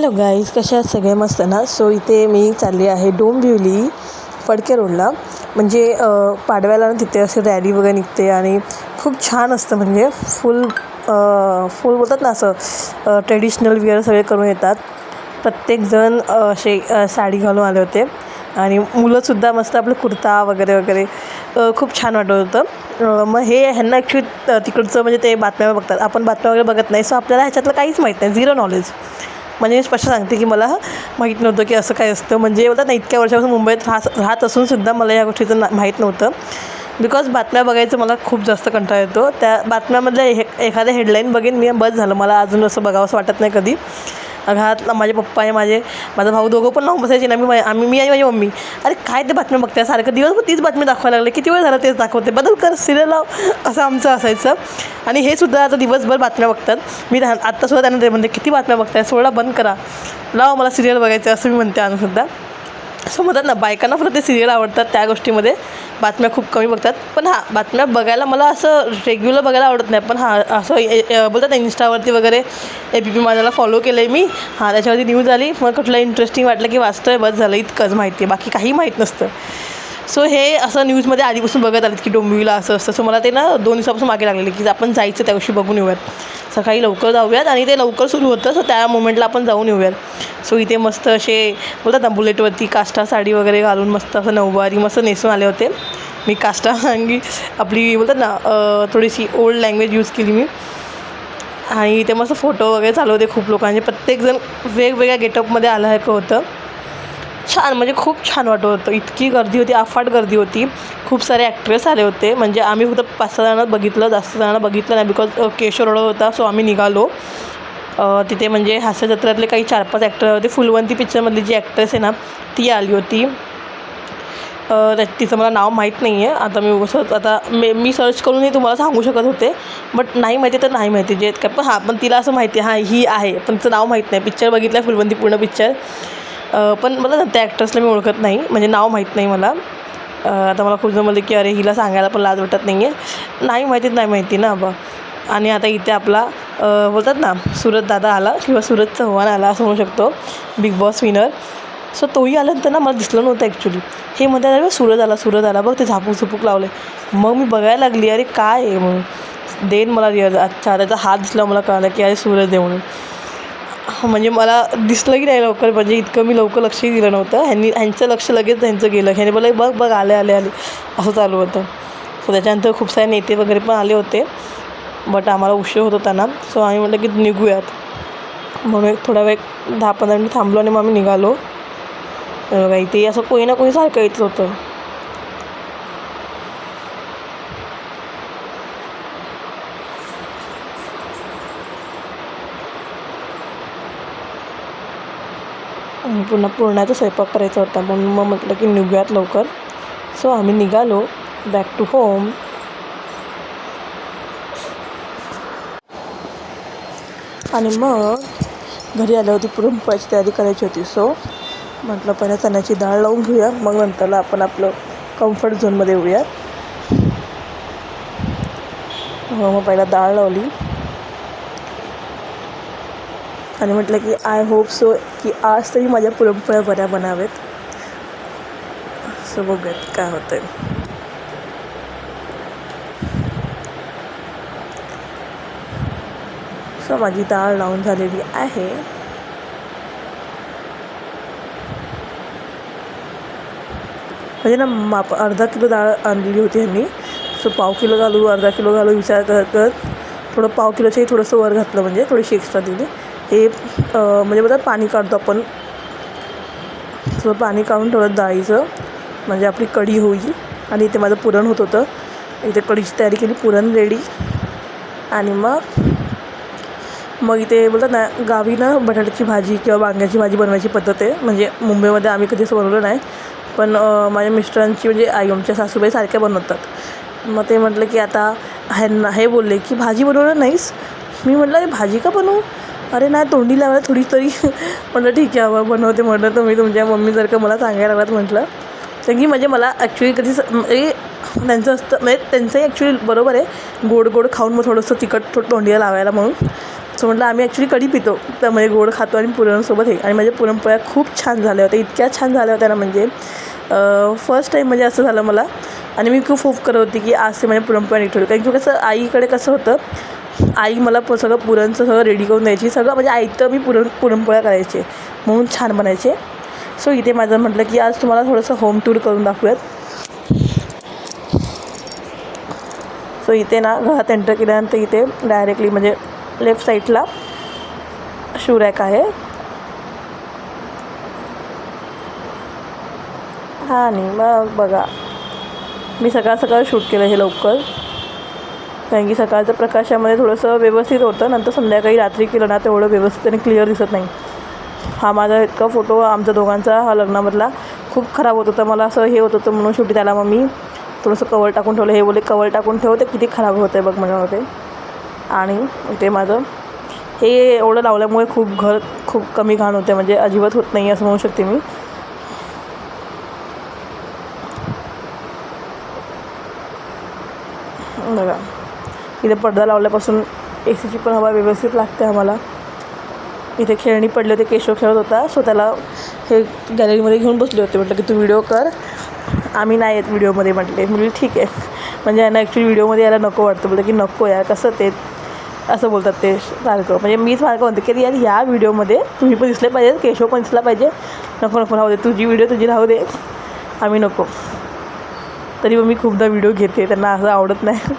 Hello guys कशा सगळे मस्त ना? सो इथे मी चालली आहे डोंबिवली फडके रोडला. म्हणजे पाडव्याला ना तिथे असे रॅली वगैरे निघते आणि खूप छान असतं म्हणजे. फुल फुल बोलतात ना असं ट्रेडिशनल विअर सगळे करून येतात. प्रत्येकजण असे साडी घालून आले होते. आणि मुलंसुद्धा मस्त आपलं कुर्ता वगैरे वगैरे खूप छान वाटत होतं. मग हे ह्यांना ॲक्च्युली तिकडचं म्हणजे ते बातम्या बघतात. आपण बातम्या वगैरे बघत नाही. सो आपल्याला ह्याच्यातलं काहीच माहीत नाही. झिरो नॉलेज म्हणजे मी स्पष्ट सांगते की मला माहीत नव्हतं की असं काय असतं. म्हणजे बोलतात ना इतक्या वर्षापासून मुंबईत राहत राहत असूनसुद्धा मला या गोष्टीचं ना माहीत नव्हतं. बिकॉज बातम्या बघायचं मला खूप जास्त कंटाळा येतो. त्या बातम्यामधल्या हे एखाद्या हेडलाईन बघेन मी बस झालं. मला अजून असं बघावंसं वाटत नाही कधी. घरात माझे पप्पा आणि माझे माझा भाऊ दोघं पण लावून बसायचे ना मी आम्ही मी आणि माझी मम्मी. अरे काय ते बातम्या बघते सारखं दिवसभर तीच बातमी दाखवायला लागले. किती वेळ झालं तेच दाखवते. बदल कर सिरियल लाव असं आमचं असायचं. आणि हे सुद्धा आता दिवसभर बातम्या बघतात. मी त्या- आत्तासुद्धा त्यांना ते म्हणते किती बातम्या बघताय? सोळा बंद करा. लाव मला सिरियल बघायचं असं मी म्हणते सुद्धा. सो म्हणतात ना बायकांना फक्त ते सिरियल आवडतात त्या गोष्टीमध्ये. बातम्या खूप कमी बघतात. पण हां बातम्या बघायला मला असं रेग्युलर बघायला आवडत नाही. पण हां असं बोलतात ना इंस्टावरती वगैरे ए बी पी माझ्याला फॉलो केलं आहे मी. हां त्याच्यावरती न्यूज आली. मग कुठलं इंटरेस्टिंग वाटलं की वाचतोय बस झालं. इतकंच माहिती आहे बाकी काही माहीत नसतं. सो हे असं न्यूजमध्ये आधीपासून बघत आलेत की डोंबिवलीला असं असतं सो मला ते ना दोन दिवसापासून मागे लागलेले की आपण जायचं त्या गोष्टी बघून येऊयात. सकाळी लवकर जाऊयात आणि ते लवकर सुरू होतं सो त्या मोमेंटला आपण जाऊन येऊयात. सो इथे मस्त असे बोलतात ना बुलेटवरती काष्टा साडी वगैरे घालून मस्त असं नऊवारी मस्त नेसून आले होते. मी काष्टा अंगी आपली बोलतात ना थोडीशी ओल्ड लँग्वेज यूज केली मी. आणि इथे मस्त फोटो वगैरे चालू होते खूप लोकांचे. प्रत्येकजण वेगवेगळ्या गेटअपमध्ये आलं होतं. छान म्हणजे खूप छान वाटत होतं. इतकी गर्दी होती अफाट गर्दी होती. खूप सारे ॲक्ट्रेस आले होते. म्हणजे आम्ही फक्त पाच सहा जणं बघितलं जास्त जणांना बघितलं नाही बिकॉज केशव रोड होता सो आम्ही निघालो. तिथे म्हणजे हास्य जत्रेतले काही चार पाच ॲक्टर होते. फुलवंती पिक्चरमधली जी ॲक्ट्रेस आहे ना ती आली होती. तिचं मला नाव माहीत नाही आहे आता मी उगाच आता मे मी सर्च करूनही तुम्हाला सांगू शकत होते. बट नाही माहिती तर नाही माहिती. जे काय पण हां पण तिला असं माहिती आहे हां ही आहे. पण तिचं नाव माहीत नाही. पिक्चर बघितलं आहे फुलवंती पूर्ण पिक्चर पण मला ना त्या ॲक्ट्रेसला मी ओळखत नाही. म्हणजे नाव माहीत नाही मला. आता मला खूप जण म्हणले की अरे हिला सांगायला पण लाज वाटत नाही आहे नाही माहितीत नाही माहिती ना बा आणि आता इथे आपला बोलतात ना सुरत दादा आला किंवा सुरत चव्हाण आला असं म्हणू शकतो. बिग बॉस विनर सो तोही आल्यानंतर ना मला दिसलं नव्हतं ॲक्च्युली हे म्हणतात अरे सूरज आला सूरज आला बघ ते झापूक झुपूक लावले मग मी बघायला लागली अरे काय आहे? म्हणून. देन मला रिअल अच्छा त्याचा हात दिसला मला कळाला की अरे सूरज आहे म्हणून. म्हणजे मला दिसलं की नाही लवकर म्हणजे इतकं मी लवकर लक्षही दिलं नव्हतं. ह्यांनी ह्यांचं लक्ष लगेच त्यांचं गेलं. ह्याने बोललं बघ बघ आले आले आले. असं चालू होतं. सो त्याच्यानंतर खूप सारे नेते वगैरे पण आले होते. बट आम्हाला उशीर होत होता ना. सो आम्ही म्हटलं की निघूयात. म्हणून एक थोडा वेळ दहा पंधरा मिनिट थांबलो आणि मग आम्ही निघालो. बघा इथे असं कोणी ना कोणी सारखं येत होतं. पुन्हा पुरणाचा स्वयंपाक करायचा होता. म्हणून मग म्हटलं की निघूयात लवकर. सो आम्ही निघालो. बॅक टू होम आणि मग घरी आल्या होती पुरणपोळ्याची तयारी करायची होती. सो म्हटलं पहिल्या चण्याची डाळ लावून घेऊया. मग नंतरला आपण आपलं कम्फर्ट झोनमध्ये येऊया. मग पहिला डाळ लावली. आणि म्हटलं की आय होप सो की आज तरी माझ्या पुरणपोळ्या बऱ्या बनावेत. सो बघूयात काय होतं आहे सो माझी डाळ लावून झालेली आहे. म्हणजे ना माप अर्धा किलो डाळ आणलेली होती ह्यांनी. सो पाव किलो घालू अर्धा किलो घालू विचार करत करत थोडं पाव किलोच्याही थोडंसं वर घातलं म्हणजे थोडीशी एक्स्ट्रा दिली. हे म्हणजे बघा पाणी काढतो आपण. थोडं पाणी काढून ठेवलं डाळीचं. म्हणजे आपली कढी होईल. आणि इथे माझं पुरण होत होतं. इथे कढीची तयारी केली पुरण रेडी आणि मग मग इथे बोलतात ना गावी ना बटाट्याची भाजी किंवा वांग्याची भाजी बनवायची पद्धत आहे. म्हणजे मुंबईमध्ये आम्ही कधी असं बनवलं नाही. पण माझ्या मिस्टरांची म्हणजे आई आमच्या सासूबाई सारख्या बनवतात. मग ते म्हटलं की आता ह्यांना हे बोलले की भाजी बनवलं नाहीस? मी म्हटलं भाजी का बनवू? अरे नाही तोंडी लावायला थोडी तरी. म्हटलं ठीक आहे बाबा बनवते. म्हटलं तुम्ही तुमच्या मम्मीसारखं मला सांगायला लागलात म्हटलं. कारण की म्हणजे मला ॲक्च्युली कधी म्हणजे त्यांचं असतं म्हणजे त्यांचंही ॲक्च्युली बरोबर आहे. गोड गोड खाऊन मग थोडंसं तिखट थोडं तोंडीला लावायला म्हणून. सो म्हटलं आम्ही ॲक्च्युली कढी पितो. त्यामध्ये गोड खातो आणि पुरणसोबत हे. आणि माझ्या पुरणपोळ्या खूप छान झाल्या होत्या. इतक्या छान झाल्या होत्या ना म्हणजे फर्स्ट टाईम म्हणजे असं झालं मला. आणि मी खूप होप करत होती की आज ते माझ्या पुरणपोळ्या निघतो कारण की कसं आईकडे कसं होतं आई मला प सगळं पुरणचं सगळं रेडी करून द्यायची. सगळं म्हणजे आईतं मी पुरण पुरणपोळ्या करायचे. म्हणून छान बनायचे. सो इथे माझं म्हटलं की आज तुम्हाला थोडंसं होम टूर करून दाखवूयात. सो इथे ना घरात एंटर केल्यानंतर इथे डायरेक्टली म्हणजे लेफ्ट साईडला शू रॅक आहे. हां आणि मग बघा. मी सकाळ सकाळ शूट केलं हे लवकर. कारण की सकाळचं प्रकाशामध्ये थोडंसं व्यवस्थित होतं नंतर संध्याकाळी रात्री केलं ना तेवढं व्यवस्थित आणि क्लिअर दिसत नाही. हा माझा इतका फोटो आमच्या दोघांचा हा लग्नामधला खूप खराब होत होता. मला असं हे होत होतं म्हणून शेवटी त्याला मग मी थोडंसं कवर टाकून ठेवलं. हे बोले कवर टाकून ठेव ते किती खराब होतं आहे बघ माझ्यामध्ये आणि ते माझं हे एवढं लावल्यामुळे खूप घर खूप कमी घाण होते. म्हणजे अजिबात होत नाही असं म्हणू शकते मी. बघा. इथे पडदा लावल्यापासून ए सीची पण हवा व्यवस्थित लागते आम्हाला. इथे खेळणी पडले होते केशव खेळत होता. सो त्याला हे गॅलरीमध्ये घेऊन बसले होते. म्हटलं की तू व्हिडिओ कर. आम्ही नाही येत व्हिडिओमध्ये म्हटले. म्हणजे ठीक आहे. म्हणजे यांना ॲक्च्युली व्हिडिओमध्ये यायला नको वाटतं. बोलतं की नको यार कसं ते? असं बोलतात ते सारखं. म्हणजे मीच सारखं म्हणते की यार ह्या व्हिडिओमध्ये तुम्ही पण दिसले पाहिजे केशव पण दिसला पाहिजे. नको नको राहू दे. तुझी व्हिडिओ तुझी राहू दे. आम्ही नको. तरी मग मी खूपदा व्हिडिओ घेते. त्यांना असं आवडत नाही.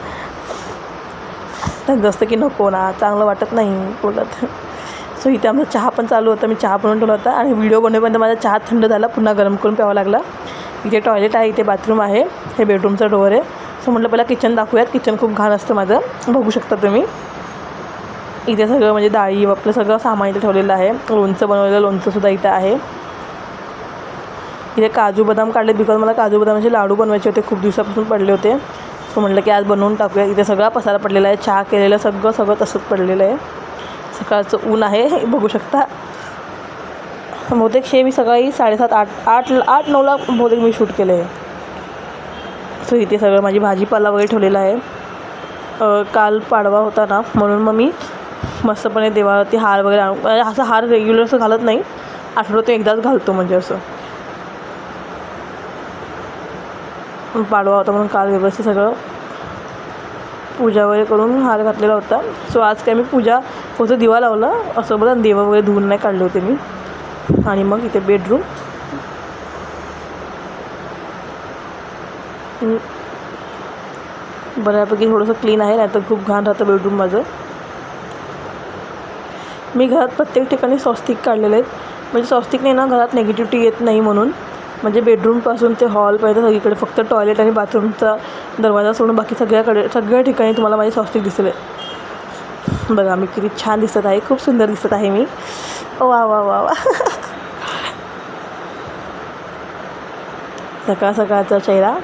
जसं असतं की नको ना चांगलं वाटत नाही बोलत. सो इथे आमचा चहा पण चालू होता. मी चहा बनवून ठेवला होता आणि व्हिडिओ बनवेपर्यंत माझा चहा थंड झाला पुन्हा गरम करून प्यावा लागला. इथे टॉयलेट आहे इथे बाथरूम आहे. हे बेडरूमचा डोअर आहे. सो म्हटलं पहिला किचन दाखवूयात. किचन खूप घाण असतं माझं. बघू शकता तुम्ही. इथे सगळं म्हणजे डाळी आपलं सगळं सामान इथे ठेवलेलं आहे. लोणचं बनवलेलं लोणचंसुद्धा इथं आहे. इथे काजू बदाम काढले. बिकॉज मला काजू बदामाचे लाडू बनवायचे होते. खूप दिवसापासून पडले होते. सो म्हटलं की आज बनवून टाकूया. इथे सगळा पसारा पडलेला आहे. चहा केलेलं सगळं सगळं तसंच पडलेलं आहे. सकाळचं ऊन आहे हे बघू शकता. बहुतेक हे मी सकाळी साडेसात आठ आठ आठ नऊला बहुतेक मी शूट केलं आहे सो इथे सगळं माझी भाजीपाला वगैरे ठेवलेला आहे. काल पाडवा होता ना म्हणून मग मी मस्तपणे देवावरती हार वगैरे आणून म्हणजे असं हार रेग्युलर असं घालत नाही. आठवड्यातून एकदाच घालतो म्हणजे असं. पाडवा होता म्हणून काल व्यवस्थित सगळं पूजा वगैरे करून हार घातलेला होता. सो आज काय मी पूजा फक्त दिवा लावला. असं बघा देवा वगैरे धुवून नाही काढले होते मी. आणि मग इथे बेडरूम बऱ्यापैकी थोडंसं क्लीन आहे नाही तर खूप घाण राहतं बेडरूम माझं. मी घरात प्रत्येक ठिकाणी स्वस्तिक काढलेले आहेत. म्हणजे स्वस्तिक नाही ना घरात नेगेटिव्हिटी येत नाही म्हणून. म्हणजे बेडरूमपासून ते हॉलपर्यंत सगळीकडे फक्त टॉयलेट आणि बाथरूमचा दरवाजा सोडून बाकी सगळ्याकडे सगळ्या ठिकाणी तुम्हाला माझे स्वस्तिक दिसले. बघा मी किती छान दिसत आहे. खूप सुंदर दिसत आहे मी. वा वा वा वा. सकाळ सकाळचा चेहरा.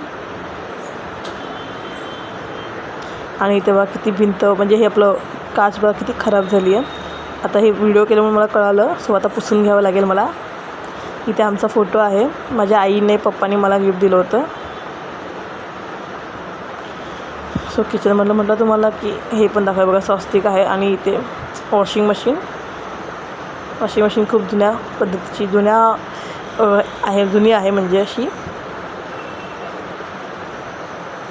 आणि तेव्हा किती भिंत म्हणजे हे आपलं काच बघा किती खराब झाली आहे आता हे व्हिडिओ केल्यामुळे मला कळालं सो आता पुसून घ्यावं लागेल मला. इथे आमचा फोटो आहे. माझ्या आईने पप्पाने मला गिफ्ट दिलं होतं. सो किचनमधलं म्हटलं तुम्हाला की हे पण दाखवा. बघा स्वस्तिक आहे आणि इथे वॉशिंग मशीन वॉशिंग मशीन खूप जुन्या पद्धतीची जुन्या आहे जुनी आहे म्हणजे अशी.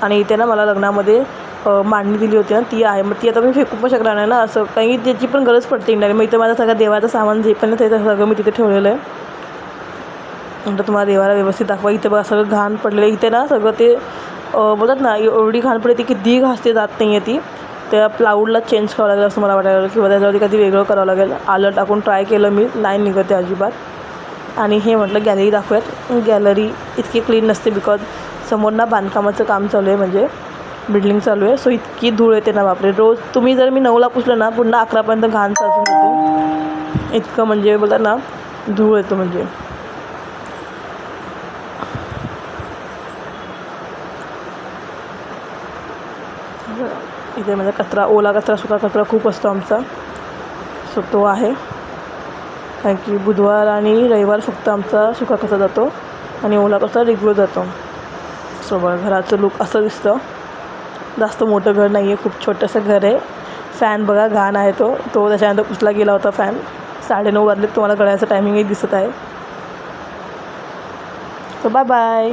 आणि इथे ना मला लग्नामध्ये मांडणी दिली होती ना ती आहे. मग ती आता मी फेकू पण शकणार नाही ना असं काही त्याची पण गरज पडते. इंडिया मग इथं माझं सगळं देवाचं सामान जे पण ते सगळं मी तिथे ठेवलेलं आहे. म्हटलं तुम्हाला देवाला व्यवस्थित दाखवा. इथे बघा सगळं घाण पडलेलं इथे ना सगळं ते बोलतात ना एवढी घाण पडली ती दी घासते जात नाही आहे ती. त्या प्लाऊडला चेंज करावं लागेल असं मला वाटायला लागलं. किंवा त्याच्यावरती कधी वेगळं करावं लागेल. आलं टाकून ट्राय केलं मी. नाही निघते अजिबात. आणि हे म्हटलं गॅलरी दाखवूयात. गॅलरी इतकी क्लीन नसते बिकॉज समोर ना बांधकामाचं काम चालू आहे. म्हणजे बिल्डिंग चालू आहे. सो इतकी धूळ येते ना बापरे. रोज तुम्ही जर मी नऊला पुसलं ना पुन्हा अकरापर्यंत घाण साचून येते इतकं म्हणजे बोलतात ना धूळ येतो म्हणजे. तिथे म्हणजे कचरा ओला कचरा सुका कचरा खूप असतो आमचा. सो तो आहे. कारण की बुधवार आणि रविवार फक्त आमचा सुका कचरा जातो आणि ओला कचरा रेग्युलर जातो. सो बघा घराचं लुक असं दिसतं. जास्त मोठं घर नाही आहे खूप छोटंसं घर आहे. फॅन बघा घाण आहे तो. तो त्याच्यानंतर पुसला गेला होता फॅन साडेनऊ वाजले तुम्हाला कळायचं टायमिंगही दिसत आहे. So bye bye